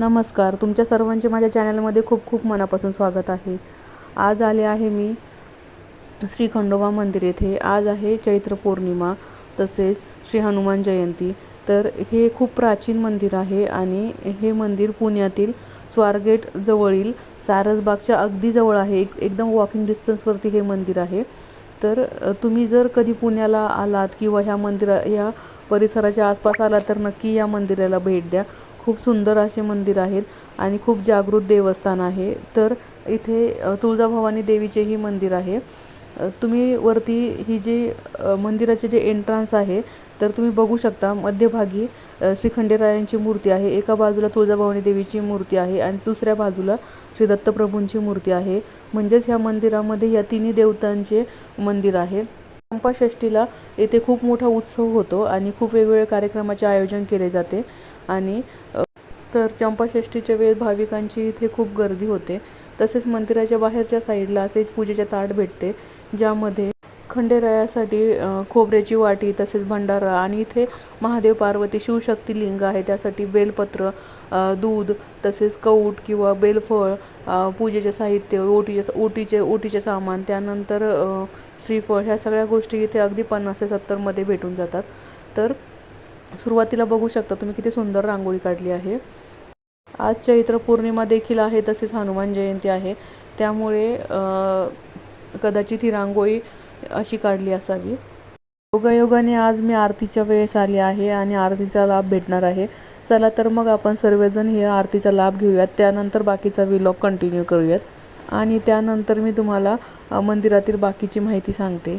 नमस्कार. तुमच्या सर्वांचे माझ्या चॅनलमध्ये खूप खूप मनापासून स्वागत आहे. आज आले आहे मी श्री खंडोबा मंदिर येथे. आज आहे चैत्र पौर्णिमा तसेच श्री हनुमान जयंती. तर हे खूप प्राचीन मंदिर आहे आणि हे मंदिर पुण्यातील स्वारगेट जवळील सारसबागच्या अगदी जवळ आहे. एक एकदम वॉकिंग डिस्टन्सवरती हे मंदिर आहे. तर तुम्ही जर कधी पुण्याला आलात किंवा ह्या मंदिरा या परिसराच्या आसपास आलात तर नक्की या मंदिराला भेट द्या. खूप सुंदर असे मंदिर आहेत आणि खूप जागृत देवस्थान आहे. तर इथे तुळजाभवानी देवीचेही मंदिर आहे. तुम्ही वरती ही जी मंदिराचे जे एंट्रन्स आहे तर तुम्ही बघू शकता मध्यभागी श्रीखंडेरायांची श्री खंडेरायांची मूर्ती आहे. एका बाजूला तुळजाभवानी देवीची मूर्ती आहे आणि दुसऱ्या बाजूला श्री दत्तप्रभूंची मूर्ती आहे. म्हणजेच ह्या मंदिरामध्ये या तिन्ही देवतांचे मंदिर आहे. चंपाषष्ठीला येथे खूप मोठा उत्सव होतो आणि खूप वेगवेगळ्या कार्यक्रमाचे आयोजन केले जाते. आणि तर चंपाषष्ठीच्या वेळेस भाविकांची इथे खूप गर्दी होते. तसेच मंदिराच्या बाहेरच्या साईडला असेच पूजेचे ताट भेटते ज्यामध्ये खंडेरायासाठी खोबऱ्याची वाटी तसेच भंडारा आणि इथे महादेव पार्वती शिवशक्ती लिंग आहे. त्यासाठी बेलपत्र दूध तसेच कौट किंवा बेलफळ पूजेचे साहित्य ओटीचे ओटीचे ओटीचे सामान त्यानंतर श्रीफळ ह्या सगळ्या गोष्टी इथे अगदी पन्नास ते सत्तरमध्ये भेटून जातात. तर सुरुवातीला बघू शकता तुम्ही किती सुंदर रांगोळी काढली आहे. आज चैत्र पौर्णिमा देखील आहे तसेच हनुमान जयंती आहे. त्यामुळे कदाचित ही रांगोळी अशी काढली असावी. योगायोगाने आज मी आरतीच्या वेळेस आली आहे आणि आरतीचा लाभ भेटणार आहे. चला तर मग आपण सर्वजण हे आरतीचा लाभ घेऊयात. त्यानंतर बाकीचा विलॉग कंटिन्यू करूयात. आणि त्यानंतर मी तुम्हाला मंदिरातील बाकीची माहिती सांगते.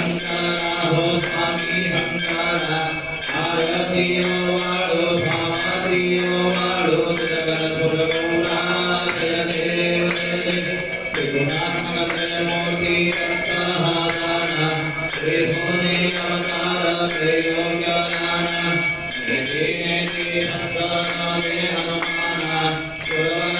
हंगारा हो स्वामी हंगारा आरतीयो वाळो भावारियो वाळो जगदपुर गौरा देव जय त्रिगुणात्मक जय मूर्ति सहादाना श्री भुवने अवतार श्री योग्यदाना श्री दीने श्री हंगारा जय हनुमाना गुरवना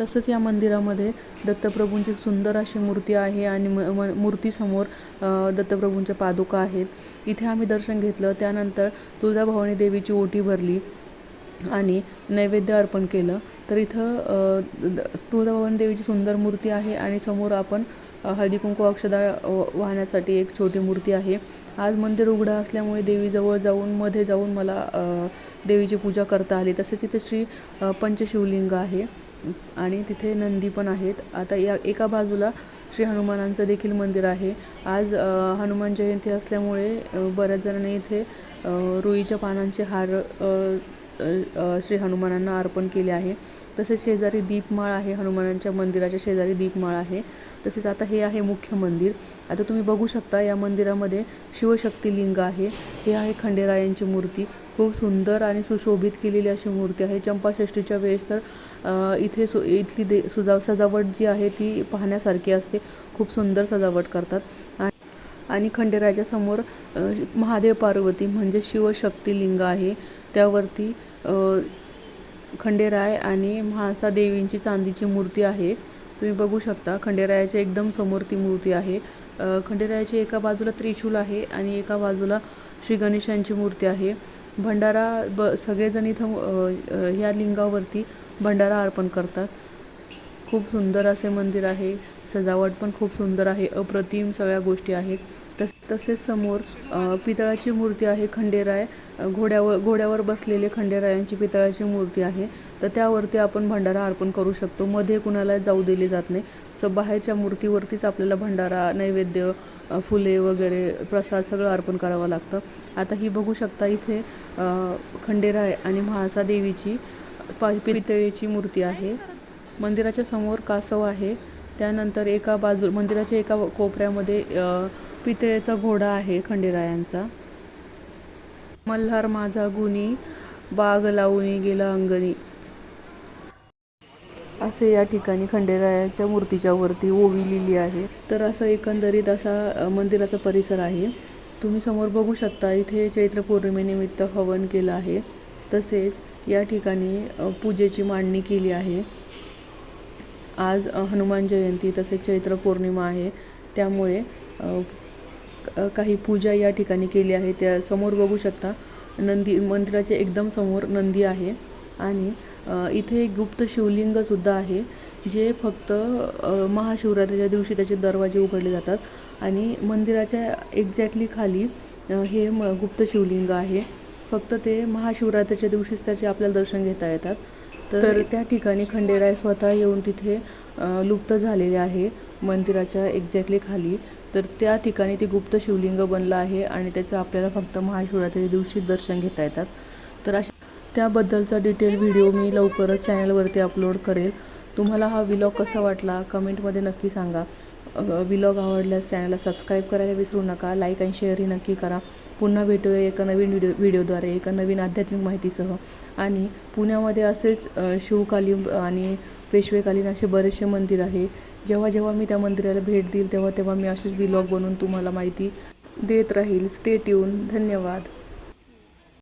तसंच या मंदिरामध्ये दत्तप्रभूंची सुंदर अशी मूर्ती आहे आणि म म मूर्तीसमोर दत्तप्रभूंच्या पादुका आहेत. इथे आम्ही दर्शन घेतलं त्यानंतर तुळजाभवानी देवीची ओटी भरली आणि नैवेद्य अर्पण केलं. तर इथं अ, तुळजाभवानी देवीची सुंदर मूर्ती आहे आणि समोर आपण हळदीकुंकू हळदी कुंकू अक्षदा व- वाहण्यासाठी एक छोटी मूर्ती आहे. आज मंदिर उघडं असल्यामुळे देवीजवळ जाऊन मध्ये जाऊन मला देवीची पूजा करता आली. तसेच इथे श्री पंचशिवलिंग आहे आणि तिथे नंदी पण आहेत. आता या एका बाजूला श्री हनुमानांचं देखील मंदिर आहे. आज हनुमान जयंती असल्यामुळे बऱ्याच जणांनी इथे रुईच्या पानांचे हार श्री हनुमानांना अर्पण केले आहे. तसेच शेजारी दीपमाळ आहे हनुमानांच्या मंदिराच्या शेजारी दीपमाळ आहे. तसेच आता हे आहे मुख्य मंदिर. आता तुम्ही बघू शकता या मंदिरामध्ये शिवशक्ती लिंग आहे. हे आहे खंडेरायांची मूर्ती. खूप सुंदर आणि सुशोभित केलेली अशी मूर्ती आहे. चंपाषष्ठीच्या वेळेस तर इथे सु इथली दे सुजा सजावट जी आहे ती पाहण्यासारखी असते. खूप सुंदर सजावट करतात. आणि खंडेरायाच्या समोर महादेव पार्वती म्हणजे शिवशक्तिलिंग आहे. त्यावरती खंडेराय आणि म्हाळसा देवींची चांदीची मूर्ती आहे. तुम्ही बघू शकता खंडेरायाच्या एकदम समोर ती मूर्ती आहे. खंडेरायाच्या एका बाजूला त्रिशूल आहे आणि एका बाजूला श्री गणेशांची मूर्ती आहे. भंडारा ब सगळेजण इथं ह्या लिंगावरती भंडारा अर्पण करतात. खूप सुंदर असे मंदिर आहे. सजावट पण खूप सुंदर आहे. अप्रतिम सगळ्या गोष्टी आहेत. तसेच समोर पितळाची मूर्ती आहे खंडेराय. घोड्यावर घोड्यावर बसलेले खंडेरायांची पितळाची मूर्ती आहे. तर त्यावरती आपण भंडारा अर्पण करू शकतो. मध्ये कुणाला जाऊ दिले जात नाही. सो बाहेरच्या मूर्तीवरतीच आपल्याला भंडारा नैवेद्य फुले वगैरे प्रसाद सगळं अर्पण करावं लागतं. आता ही बघू शकता इथे खंडेराय आणि म्हाळसा देवीची पा पितळेची मूर्ती आहे. मंदिराच्या समोर कासव आहे. त्यानंतर एका बाजू मंदिराच्या एका कोपऱ्यामध्ये पितळेचा घोडा आहे खंडेरायांचा. मल्हार माझा गुणी बाग लावणी गेला अंगणी. असे या ठिकाणी खंडेरायाच्या मूर्तीच्या वरती ओवी लिहिली आहे. तर असं एकंदरीत असा मंदिराचा परिसर आहे. तुम्ही समोर बघू शकता इथे चैत्र पौर्णिमेनिमित्त हवन केलं आहे. तसेच या ठिकाणी पूजेची मांडणी केली आहे. आज हनुमान जयंती तसेच चैत्र पौर्णिमा आहे. त्यामुळे काही पूजा या ठिकाणी केली आहे. त्या समोर बघू शकता नंदी मंदिराच्या एकदम समोर नंदी आहे. आणि इथे एक गुप्त शिवलिंगसुद्धा आहे जे फक्त महाशिवरात्रीच्या दिवशी त्याचे दरवाजे उघडले जातात. आणि मंदिराच्या एक्झॅक्टली खाली हे म गुप्त शिवलिंग आहे. फक्त ते महाशिवरात्रीच्या दिवशीच त्याचे आपल्याला दर्शन घेता येतात. तर त्या ठिकाणी खंडेराय स्वतः येऊन तिथे लुप्त झालेले आहे मंदिराच्या एक्झॅक्टली खाली. तर त्या ठिकाणी ते गुप्त शिवलिंग बनलं आहे आणि त्याचं आपल्याला फक्त महाशिवरात्री दिवशी दर्शन घेता येतात. तर अशा त्याबद्दलचा डिटेल व्हिडिओ मी लवकरच चॅनलवरती अपलोड करेल. तुम्हाला हा विलॉग कसा वाटला कमेंटमध्ये नक्की सांगा. विलॉग आवडल्यास चॅनलला सबस्क्राईब करायला विसरू नका लाईक आणि शेअरही नक्की करा. पुन्हा भेटूया एका नवीन व्हिडिओ व्हिडिओद्वारे एका नवीन आध्यात्मिक माहितीसह. आणि पुण्यामध्ये असेच शिवकालीम आणि पेशवेकालीन असे बरेचसे मंदिर आहे. जेव्हा जेव्हा मी त्या मंदिराला भेट देईल तेव्हा तेव्हा मी असेच व्लॉग बनवून तुम्हाला माहिती देत राहील. स्टे ट्यून धन्यवाद.